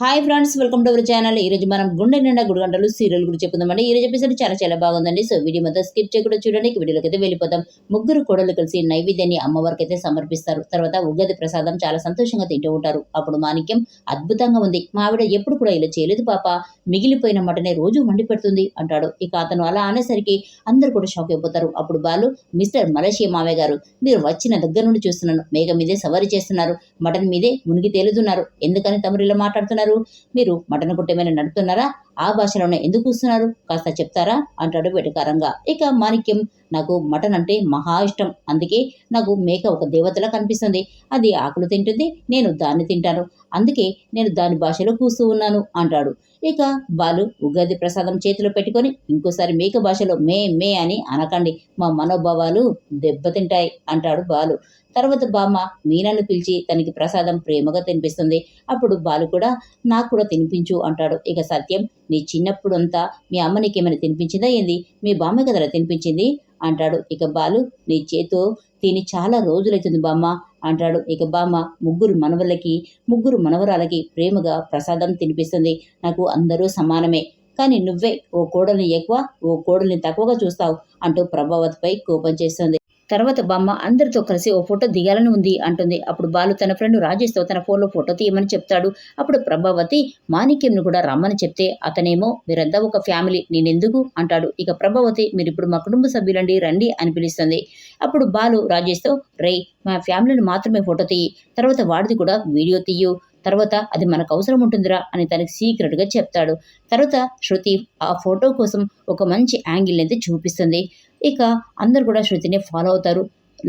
Hi friends welcome to our channel ఈ రోజు మనం గుండె నిండా గుడిగంటలు సీరియల్ గురించి చెప్పుదామండి ఈ రోజు ఎపిసోడ్ చాలా చాలా బాగుందండి. సో వీడియో మొత్తం స్కిప్ చేయకుండా చూడండి. ఇక వీడియోలోకి అయితే వెళ్ళిపోతాం ముగ్గురు కోడలు కలిసి నైవేద్యాన్ని అమ్మవారికి అయితే సమర్పిస్తారు. తర్వాత ఉగాది ప్రసాదం చాలా సంతోషంగా తింటూ ఉంటారు. అప్పుడు మాణిక్యం అద్భుతంగా ఉంది. మా ఆవిడ ఎప్పుడు కూడా ఇలా చేయలేదు పాప. మిగిలిపోయిన మటనే రోజు వండి పెడుతుంది అంటాడు. ఇక అతను అలా అనేసరికి అందరు కూడా షాక్ అయిపోతారు. అప్పుడు బాలు మిస్టర్ మలేషియా మావయ్య గారు మీరు వచ్చిన దగ్గర నుండి చూస్తున్నాను. మేఘ మీదే సవారీ చేస్తున్నారు. మటన్ మీదే మునిగి తేలుతున్నారు. ఎందుకని తమరు ఇలా మాట్లాడుతున్నారు? మీరు మటన్ కొట్టేమైనా నడుపుతున్నారా? ఆ భాషలోనే ఎందుకు కూస్తున్నారు? కాస్త చెప్తారా? అంటాడు వెటకారంగా. ఇక మాణిక్యం నాకు మటన్ అంటే మహా ఇష్టం. అందుకే నాకు మేక ఒక దేవతలా కనిపిస్తుంది. అది ఆకులు తింటుంది నేను దాన్ని తింటాను. అందుకే నేను దాని భాషలో కూస్తూ ఉన్నాను అంటాడు. ఇక బాలు ఉగాది ప్రసాదం చేతిలో పెట్టుకొని ఇంకోసారి మేక భాషలో మే మే అని అనకండి. మా మనోభావాలు దెబ్బతింటాయి అంటాడు బాలు. తర్వాత బామ్మ మీనాను పిలిచి తనకి ప్రసాదం ప్రేమగా తినిపిస్తుంది. అప్పుడు బాలు కూడా నాకు కూడా తినిపించు అంటాడు. ఇక సత్యం నీ చిన్నప్పుడు అంతా మీ అమ్మ నీకేమైనా తినిపించిందా ఏంది? మీ బామ్మ కదరా తినిపించింది? అంటాడు. ఇక బాలు నీ చేతో తిని చాలా రోజులైతుంది బామ్మ. అంటాడు. ఇక బామ్మ ముగ్గురు మనవలకి ముగ్గురు మనవరాలకి ప్రేమగా ప్రసాదం తినిపిస్తుంది. నాకు అందరూ సమానమే. కానీ నువ్వే ఓ కోడల్ని ఎక్కువ ఓ కోడల్ని తక్కువగా చూస్తావు అంటూ ప్రభావతిపై కోపం చేస్తుంది. తర్వాత బామ్మ అందరితో కలిసి ఓ ఫోటో దిగాలని ఉంది అంటుంది. అప్పుడు బాలు తన ఫ్రెండ్ రాజేష్తో తన ఫోన్లో ఫోటో తీయమని చెప్తాడు. అప్పుడు ప్రభావతి మాణిక్యంను కూడా రమ్మని చెప్తే అతనేమో మీరంతా ఒక ఫ్యామిలీ నేనెందుకు? అంటాడు. ఇక ప్రభావతి మీరు ఇప్పుడు మా కుటుంబ సభ్యులండి రండి అని పిలుస్తుంది. అప్పుడు బాలు రాజేష్తో రే మా ఫ్యామిలీని మాత్రమే ఫోటో తీయి. తర్వాత వాడిది కూడా వీడియో తీయు. తర్వాత అది మనకు అవసరం ఉంటుందిరా అని తనకి సీక్రెట్గా చెప్తాడు. తర్వాత శృతి ఆ ఫోటో కోసం ఒక మంచి యాంగిల్ అయితే చూపిస్తుంది. ఇక అందరు కూడా శృతిని ఫాలో అవుతారు.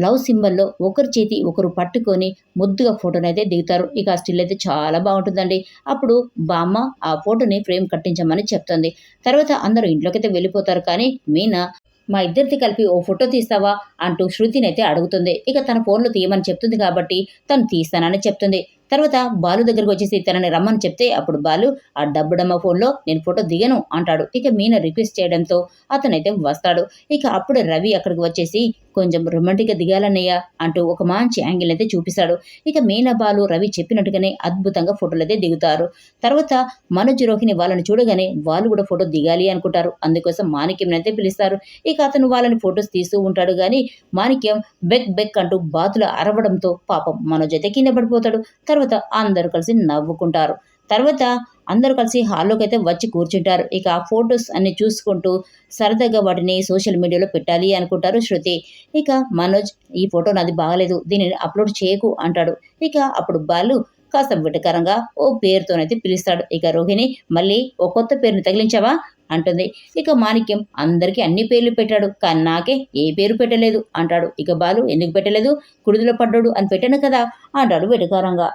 లవ్ సింబల్లో ఒకరి చేతి ఒకరు పట్టుకొని ముద్దుగా ఫోటోని అయితే దిగుతారు. ఇక ఆ స్టిల్ అయితే చాలా బాగుంటుందండి. అప్పుడు బామ్మ ఆ ఫోటోని ఫ్రేమ్ కట్టించమని చెప్తుంది. తర్వాత అందరూ ఇంట్లోకి అయితే వెళ్ళిపోతారు. కానీ మీనా మా ఇద్దరిది కలిపి ఓ ఫోటో తీస్తావా? అంటూ శృతిని అయితే అడుగుతుంది. ఇక తన ఫోన్లో తీయమని చెప్తుంది కాబట్టి తను తీస్తానని చెప్తుంది. తర్వాత బాలు దగ్గరకు వచ్చేసి తనని రమ్మని చెప్తే అప్పుడు బాలు ఆ డబ్బుడమ్మ ఫోన్లో నేను ఫోటో దిగను అంటాడు. ఇక మీన రిక్వెస్ట్ చేయడంతో అతనైతే వస్తాడు. ఇక అప్పుడు రవి అక్కడికి వచ్చేసి కొంచెం రొమాంటిక్గా దిగాలన్నయ్య అంటూ ఒక మంచి యాంగిల్ అయితే చూపిస్తాడు. ఇక మీన బాలు రవి చెప్పినట్టుగానే అద్భుతంగా ఫోటోలు అయితే దిగుతారు. తర్వాత మనోజ్ రోహిణి వాళ్ళని చూడగానే వాళ్ళు కూడా ఫోటో దిగాలి అనుకుంటారు. అందుకోసం మాణిక్యం అయితే పిలుస్తారు. ఇక అతను వాళ్ళని ఫొటోస్ తీస్తూ ఉంటాడు కానీ మాణిక్యం బెక్ బెక్ అంటూ బాతులు అరవడంతో పాపం మనోజ్ అయితే కింద పడిపోతాడు. తర్వాత అందరూ కలిసి నవ్వుకుంటారు. తర్వాత అందరూ కలిసి హాల్లోకి అయితే వచ్చి కూర్చుంటారు. ఇక ఆ ఫొటోస్ అన్ని చూసుకుంటూ సరదాగా వాటిని సోషల్ మీడియాలో పెట్టాలి అనుకుంటారు శృతి. ఇక మనోజ్ ఈ ఫోటో నాది బాగలేదు దీనిని అప్లోడ్ చేయకు అంటాడు. ఇక అప్పుడు బాలు కాస్త విటకరంగా ఓ పేరుతోనైతే పిలుస్తాడు. ఇక రోహిణి మళ్ళీ ఓ కొత్త పేరుని తగిలించావా? అంటుంది. ఇక మాణిక్యం అందరికీ అన్ని పేర్లు పెట్టాడు కానీ నాకే ఏ పేరు పెట్టలేదు అంటాడు. ఇక బాలు ఎందుకు పెట్టలేదు? కుడిదిలో పడ్డాడు అని పెట్టాను కదా అంటాడు వెటకారంగా.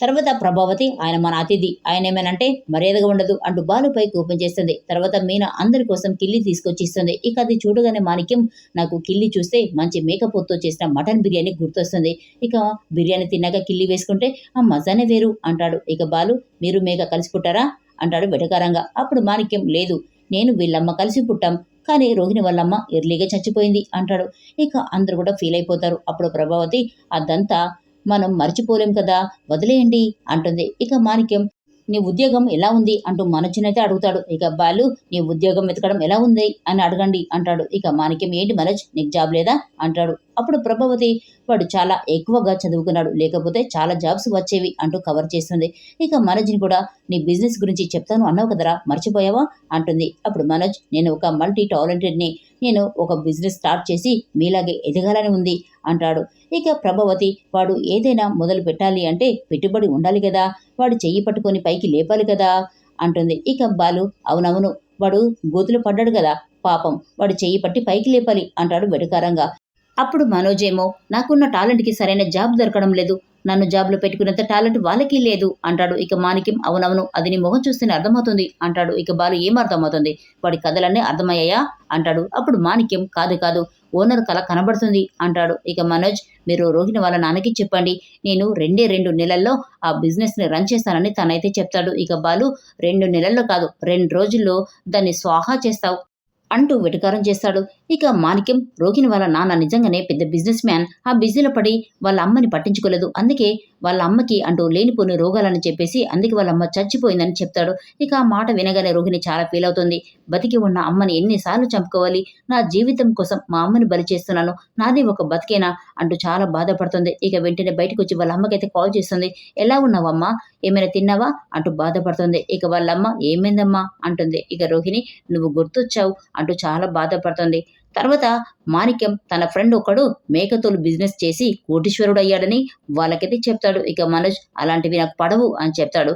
తర్వాత ప్రభావతి ఆయన మన అతిథి. ఆయన ఏమేనంటే మర్యాదగా ఉండదు అంటూ బాలుపై కోపం చేస్తుంది. తర్వాత మీనా అందరి కోసం కిల్లి తీసుకొచ్చి ఇస్తుంది ఇక అది చూడగానే మాణిక్యం నాకు కిల్లి చూస్తే మంచి మేకపోతో చేసిన మటన్ బిర్యానీ గుర్తొస్తుంది. ఇక బిర్యానీ తిన్నాక కిల్లి వేసుకుంటే ఆ మజానే వేరు అంటాడు. ఇక బాలు మీరు మేక కలిసి పుట్టారా? అంటాడు వెటకారంగా. అప్పుడు మాణిక్యం లేదు నేను వీళ్ళమ్మ కలిసి పుట్టాం. కానీ రోహిణి వాళ్ళమ్మ ఎర్లీగా చచ్చిపోయింది అంటాడు. ఇక అందరూ కూడా ఫీల్ అయిపోతారు. అప్పుడు ప్రభావతి అదంతా మనం మర్చిపోలేం కదా? వదిలేయండి అంటుంది. ఇక మాణిక్యం నీ ఉద్యోగం ఎలా ఉంది అంటూ మనోజ్నైతే అడుగుతాడు. ఇక బాలు నీ ఉద్యోగం వెతకడం ఎలా ఉంది అని అడగండి అంటాడు. ఇక మాణిక్యం ఏంటి మనోజ్ నీకు జాబ్ లేదా? అంటాడు. అప్పుడు ప్రభావతి వాడు చాలా ఎక్కువగా చదువుకున్నాడు. లేకపోతే చాలా జాబ్స్ వచ్చేవి అంటూ కవర్ చేస్తుంది. ఇక మనోజ్ని కూడా నీ బిజినెస్ గురించి చెప్తాను అన్నావు కదరా మర్చిపోయావా? అంటుంది. అప్పుడు మనోజ్ నేను ఒక మల్టీ టాలెంటెడ్ని నేను ఒక బిజినెస్ స్టార్ట్ చేసి మీలాగే ఎదగాలని ఉంది అంటాడు. ఇక ప్రభావతి వాడు ఏదైనా మొదలు పెట్టాలి అంటే పెట్టుబడి ఉండాలి కదా. వాడు చెయ్యి పట్టుకొని పైకి లేపాలి కదా అంటుంది. ఇక బాలు అవునవును వాడు గోతులు పడ్డాడు కదా పాపం వాడు చెయ్యి పట్టి పైకి లేపాలి అంటాడు వెటకారంగా అప్పుడు మనోజ్ ఏమో నాకున్న టాలెంట్కి సరైన జాబ్ దొరకడం లేదు నన్ను జాబ్లో పెట్టుకున్నంత టాలెంట్ వాళ్ళకి లేదు అంటాడు. ఇక మాణిక్యం అవునవును అది నీ మొహం చూస్తేనే అర్థమవుతుంది అంటాడు. ఇక బాలు ఏం అర్థమవుతుంది? వాడి కథలన్నీ అర్థమయ్యాయా అంటాడు. అప్పుడు మాణిక్యం కాదు కాదు ఓనర్ కళ కనబడుతుంది అంటాడు. ఇక మనోజ్ మీరు రోహిణి వాళ్ళ నాన్నకి చెప్పండి. నేను రెండే రెండు నెలల్లో ఆ బిజినెస్ని రన్ చేస్తానని తనైతే చెప్తాడు. ఇక బాలు రెండు నెలల్లో కాదు రెండు రోజుల్లో దాన్ని స్వాహా చేస్తావు. అంటూ వెటకారం చేస్తాడు. ఇక మాణిక్యం రోగిని వాళ్ళ నాన్న నిజంగానే పెద్ద బిజినెస్ మ్యాన్. ఆ బిజీలో పడి వాళ్ళ అమ్మని పట్టించుకోలేదు. అందుకే వాళ్ళ అమ్మకి అంటూ లేనిపోని రోగాలని చెప్పేసి అందుకే వాళ్ళ అమ్మ చచ్చిపోయిందని చెప్తాడు. ఇక ఆ మాట వినగానే రోగిని చాలా ఫీల్ అవుతుంది. బతికి ఉన్న అమ్మని ఎన్నిసార్లు చంపుకోవాలి? నా జీవితం కోసం మా అమ్మని బలి చేస్తున్నాను. నాది ఒక బతికేనా? అంటూ చాలా బాధపడుతుంది. ఇక వెంటనే బయటకు వచ్చి వాళ్ళ అమ్మకైతే కాల్ చేస్తుంది. ఎలా ఉన్నావమ్మా? ఏమైనా తిన్నావా? అంటూ బాధపడుతుంది. ఇక వాళ్ళమ్మ ఏమైందమ్మా? అంటుంది. ఇక రోహిణి నువ్వు గుర్తొచ్చావు అంటూ చాలా బాధపడుతుంది. తర్వాత మాణిక్యం తన ఫ్రెండ్ ఒకడు మేకతోలు బిజినెస్ చేసి కోటీశ్వరుడు అయ్యాడని వాళ్ళకైతే చెప్తాడు. ఇక మనోజ్ అలాంటివి నాకు పడవు అని చెప్తాడు.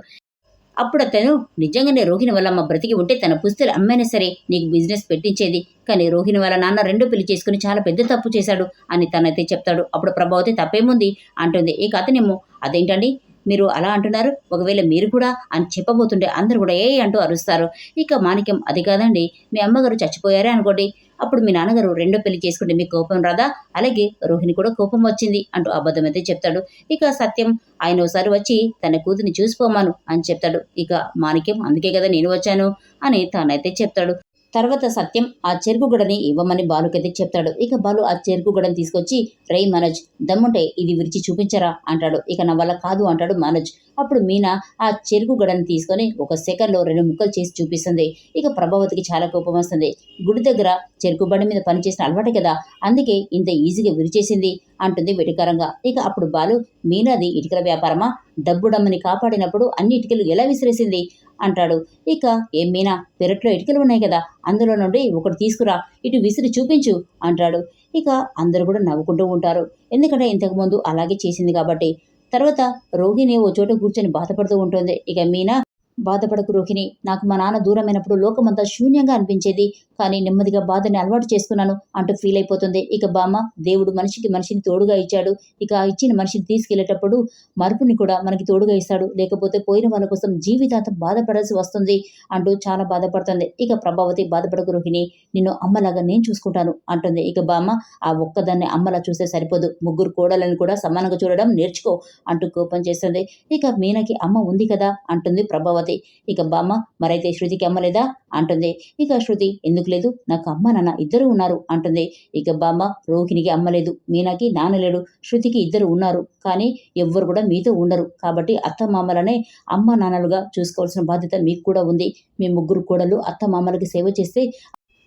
అప్పుడు అతను నిజంగానే రోహిణి వల్ల అమ్మ బ్రతికి ఉంటే తన పుస్తలు అమ్మైనా సరే నీకు బిజినెస్ పెట్టించేది. కానీ రోహిణి వాళ్ళ నాన్న రెండో పెళ్ళి చేసుకుని చాలా పెద్ద తప్పు చేశాడు అని తనైతే చెప్తాడు. అప్పుడు ప్రభావతి తప్పేముంది? అంటుంది. ఈ కథనేమో అదేంటండి? మీరు అలా అంటున్నారు ఒకవేళ మీరు కూడా అని చెప్పబోతుంటే అందరూ కూడా ఏ అంటూ అరుస్తారు. ఇక మాణిక్యం అది కాదండి. మీ అమ్మగారు చచ్చిపోయారే అనుకోండి. అప్పుడు మీ నాన్నగారు రెండో పెళ్ళి చేసుకుంటే మీకు కోపం రాదా? అలాగే రోహిణి కూడా కోపం వచ్చింది అంటూ అబద్ధమైతే చెప్తాడు. ఇక సత్యం ఆయన ఒకసారి వచ్చి తన కూతుని చూసిపోమాను అని చెప్తాడు. ఇక మాణిక్యం అందుకే కదా నేను వచ్చాను అని తానైతే చెప్తాడు. తర్వాత సత్యం ఆ చెరుకు గడని ఇవ్వమని బాలుకైతే చెప్తాడు. ఇక బాలు ఆ చెరుకు గడని తీసుకొచ్చి రే మనోజ్ దమ్ముంటే ఇది విరిచి చూపించరా? అంటాడు. ఇక నా వల్ల కాదు అంటాడు మనోజ్. అప్పుడు మీనా ఆ చెరుకు గడని తీసుకొని ఒక సెకండ్లో రెండు ముక్కలు చేసి చూపిస్తుంది. ఇక ప్రభావతికి చాలా కోపం వస్తుంది. గుడి దగ్గర చెరుకు బండి మీద పనిచేసిన అలవాటు కదా అందుకే ఇంత ఈజీగా విరిచేసింది అంటుంది వెటికరంగా. ఇక అప్పుడు బాలు మీనాది ఇటుకల వ్యాపారమా? డబ్బుడమ్మని కాపాడినప్పుడు అన్ని ఇటుకలు ఎలా విసిరేసింది? అంటాడు. ఇక ఏం మీనా? పెరట్లో ఇటుకలు ఉన్నాయి కదా అందులో నుండి ఒకటి తీసుకురా ఇటు విసిరి చూపించు అంటాడు. ఇక అందరూ కూడా నవ్వుకుంటూ ఉంటారు. ఎందుకంటే ఇంతకుముందు అలాగే చేసింది కాబట్టి. తర్వాత రోహిణి ఓ చోట కూర్చొని బాధపడుతూ ఉంటుంది. ఇక మీనా బాధపడకు రోహిణి. నాకు మా నాన్న దూరమైనప్పుడు లోకమంతా శూన్యంగా అనిపించేది. కానీ నెమ్మదిగా బాధని అలవాటు చేసుకున్నాను అంటూ ఫీల్ అయిపోతుంది. ఇక బామ్మ దేవుడు మనిషికి మనిషిని తోడుగా ఇచ్చాడు. ఇక ఆ ఇచ్చిన మనిషిని తీసుకెళ్ళేటప్పుడు మరుపుని కూడా మనకి తోడుగా ఇస్తాడు. లేకపోతే పోయిన వాళ్ళ కోసం జీవితాంతం బాధపడాల్సి వస్తుంది అంటూ చాలా బాధపడుతుంది. ఇక ప్రభావతి బాధపడకు రోహిణి నిన్ను అమ్మలాగా నేను చూసుకుంటాను అంటుంది. ఇక బామ్మ ఆ ఒక్కదాన్ని అమ్మలా చూస్తే సరిపోదు. ముగ్గురు కోడలను కూడా సమానంగా చూడడం నేర్చుకో అంటూ కోపం చేస్తుంది. ఇక మీనకి అమ్మ ఉంది కదా అంటుంది ప్రభావతి. ఇక బామ్మ మరైతే శృతికి అమ్మ లేదా అంటుంది. ఇక శృతి ఎందుకు లేదు. నాకు అమ్మ నాన్న ఇద్దరు ఉన్నారు అంటుంది. ఇక బామ్మ రోహిణికి అమ్మ లేదు. మీనాకి నాన్న లేడు. శృతికి ఇద్దరు ఉన్నారు. కానీ ఎవ్వరు కూడా మీతో ఉండరు. కాబట్టి అత్త మామలనే అమ్మ నాన్నలుగా చూసుకోవాల్సిన బాధ్యత మీకు కూడా ఉంది. మీ ముగ్గురు కోడలు అత్త మామలకి సేవ చేస్తే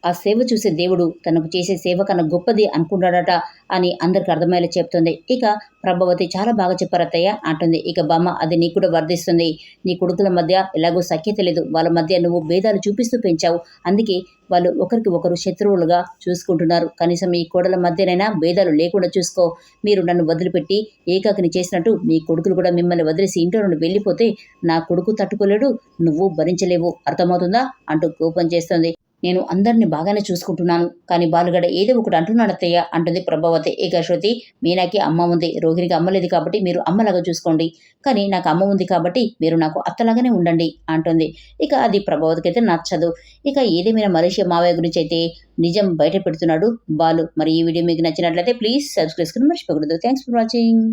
ఆ సేవ చూసే దేవుడు తనకు చేసే సేవ కన్నా గొప్పది అనుకుంటాడట అని అందరికి అర్థమయ్యేలా చెప్తుంది. ఇక ప్రభావతి చాలా బాగా చెప్పారు అంటుంది. ఇక బామ్మ అది నీకు కూడా వర్ధిస్తుంది. నీ కొడుకుల మధ్య ఎలాగో సఖ్యత లేదు. వాళ్ళ మధ్య నువ్వు భేదాలు చూపిస్తూ పెంచావు. అందుకే వాళ్ళు ఒకరికి ఒకరు శత్రువులుగా చూసుకుంటున్నారు. కనీసం ఈ కోడల మధ్యనైనా భేదాలు లేకుండా చూసుకో. మీరు నన్ను వదిలిపెట్టి ఏకాకిని చేసినట్టు మీ కొడుకులు కూడా మిమ్మల్ని వదిలేసి ఇంట్లో నుండి వెళ్ళిపోతే నా కొడుకు తట్టుకోలేడు నువ్వు భరించలేవు. అర్థమవుతుందా? అంటూ కోపం చేస్తుంది. నేను అందరిని బాగానే చూసుకుంటున్నాను. కానీ బాలుగడ ఏదో ఒకటి అంటున్నాడు అత్తయ్య. అంటుంది ప్రభావతి. ఇక శృతి మీనాకి అమ్మ ఉంది. రోహిణికి అమ్మ లేదు కాబట్టి మీరు అమ్మలాగా చూసుకోండి. కానీ నాకు అమ్మ ఉంది కాబట్టి మీరు నాకు అత్తలాగానే ఉండండి అంటుంది. ఇక అది ప్రభావతికి అయితే నచ్చదు. ఇక ఏదేమైనా మలేషియా మావయ్య గురించి అయితే నిజం బయట పెడుతున్నాడు బాలు. మరి ఈ వీడియో మీకు నచ్చినట్లయితే ప్లీజ్ సబ్స్క్రైబ్ చేసుకుని మర్చిపోకూడదు. Thanks for watching